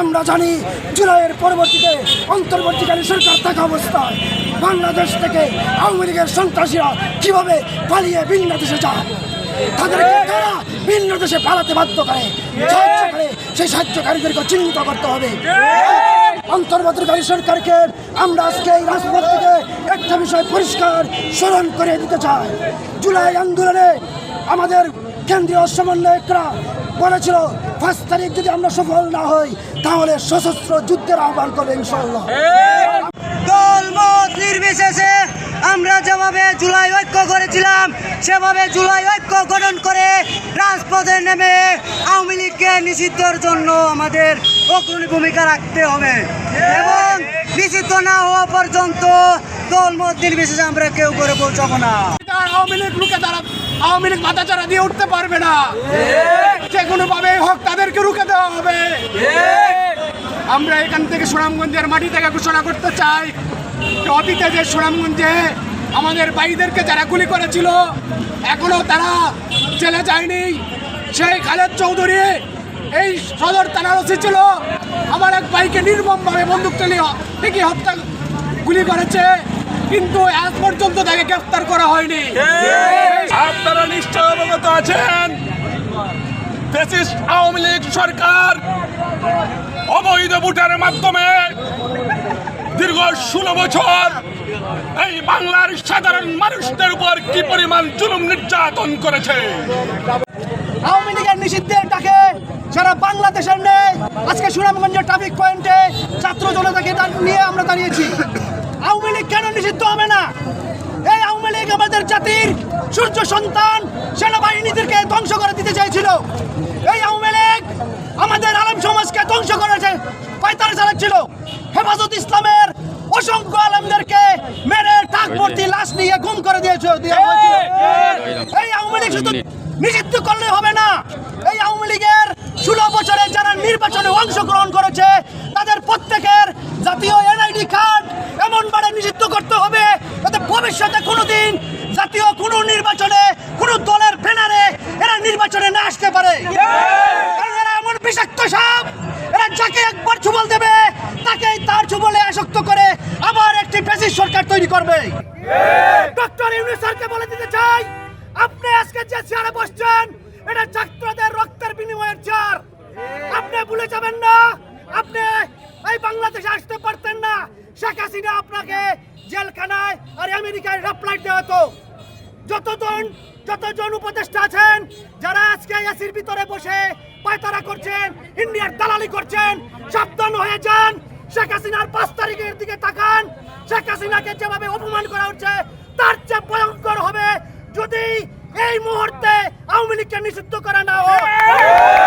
আমরা জানি জুলাইয়ের পরবর্তীতে অন্তর্বর্তীকালীন সরকার থাকা অবস্থায় বাংলাদেশ থেকে আওয়ামী লীগের সন্ত্রাসীরা কীভাবে পালিয়ে ভিন্ন দেশে যায়? তাদেরকে তারা ভিন্ন দেশে পালাতে বাধ্য করে। সাহায্য করে সেই সাহায্যকারীদেরকে চিহ্নিত করতে হবে। অন্তর্বর্তীকালী সরকারকে আমরা আজকে এই রাজপথ থেকে একটা বিষয় পরিষ্কার স্মরণ করে দিতে চাই। জুলাই আন্দোলনে আমাদের কেন্দ্রীয় সমন্বয়করা বলেছিল পাঁচ তারিখ যদি আমরা সফল না হই তাহলে সশস্ত্র যুদ্ধের আহ্বান করবে ইনশাল্লাহ দলমত নির্বিশেষে আমরা যেভাবে জুলাই ঐক্য করেছিলাম সেভাবে জুলাই ঐক্য গঠন করে রাজপথে নেমে আওয়ামী লীগকে নিষিদ্ধের জন্য আমাদের অগ্রণী ভূমিকা রাখতে হবে। এবং নিষিদ্ধ না হওয়া পর্যন্ত দলমত নির্বিশেষে আমরা কেউ করে পৌঁছাবো না। আওয়ামী লীগ রুখে দাঁড়া আওয়ামী লীগ মাথা চারা দিয়ে উঠতে পারবে না। যে কোনো ভাবে হোক তাদেরকে রুখে দেওয়া হবে। আমরা এখান থেকে সুনামগঞ্জের মাটি থেকে ঘোষণা করতে চাই অতীতে যে সুনামগঞ্জে আমাদের ভাইদেরকে যারা গুলি করেছিল, এখনও তারা জেলে যায়নি। সেই খালেদ চৌধুরী এই সদর থানার ওসি ছিল। আমার এক ভাইকে নির্মমভাবে বন্দুক চালিয়ে ঠিকই হত্যা গুলি করেছে। কিন্তু আজ পর্যন্ত তাকে গ্রেফতার করা হয়নি। আপনারা নিশ্চয় অবগত আছেন। ফ্যাসিস্ট আওয়ামী লীগ সরকার অবৈধ ভোটের মাধ্যমে দীর্ঘ ষোলো বছর এই বাংলার সাধারণ মানুষদের উপর কি পরিমাণ জুলুম নির্যাতন করেছে? আওয়ামী লীগের নিষিদ্ধের ডাকে সারা বাংলাদেশের নেই। আজকে সুনামগঞ্জের ট্রাফিক পয়েন্টে ছাত্র জনতাকে নিয়ে আমরা দাঁড়িয়েছি। আওয়ামী লীগ কেন নিষিদ্ধ হবে না? এই আওয়ামী লীগ আমাদের জাতির সূর্য সন্তান সেনাবাহিনীদেরকে ধ্বংস করে দিতে চাইছিল। এই আওয়ামী আমাদের আলম সমাজকে ধ্বংস করেছে পায়তারা চালাচ্ছিল হেফাজত ইসলামের অসংখ্য আলমদেরকে মেরে টাক ভর্তি লাশ নিয়ে গুম করে দিয়েছে এই আওয়ামী লীগ শুধু নিষিদ্ধ করলে হবে না। এই আওয়ামী লীগের ষোলো বছরে যারা নির্বাচনে অংশগ্রহণ করেছে, তাদের প্রত্যেকের জাতীয় এনআইডি কার্ড এমনভাবে নিষিদ্ধ করতে হবে, যাতে ভবিষ্যতে কোনোদিন জাতীয় কোনো নির্বাচনে কোনো দলের ব্যানারে এরা নির্বাচনে না আসতে পারে। এরা এমন বিষাক্ত সাপ, এরা যাকে একবার ছুবল দেবে, তাকেই তার ছুবলে আসক্ত করে আবার একটি ফ্যাসিস্ট সরকার তৈরি করবে। ডক্টর ইউনুস স্যারকে বলে দিতে চাই, আপনি আজকে যে চেয়ারে বসছেন, এটা ছাত্রদের রক্তের বিনিময়ের চেয়ার। আপনি ভুলে যাবেন না, আপনি এই বাংলাদেশে আসতে পারতেন না। শেখ হাসিনা আপনাকে জেলখানায় আর আমেরিকায় রাপলাইট দেওয়া হতো। যতজন যতজন উপদেষ্টা আছেন, যারা আজকে এসির ভিতরে বসে পায়তারা করছেন, ইন্ডিয়ার দালালি করছেন, সাবধান হয়ে যান। শেখ হাসিনার পাঁচ তারিখের দিকে তাকান। শেখ হাসিনাকে যেভাবে অপমান করা হচ্ছে, তার চেয়ে ভয়ঙ্কর হবে যদি এই মুহূর্তে আওয়ামী লীগকে নিষিদ্ধ করা না হয়।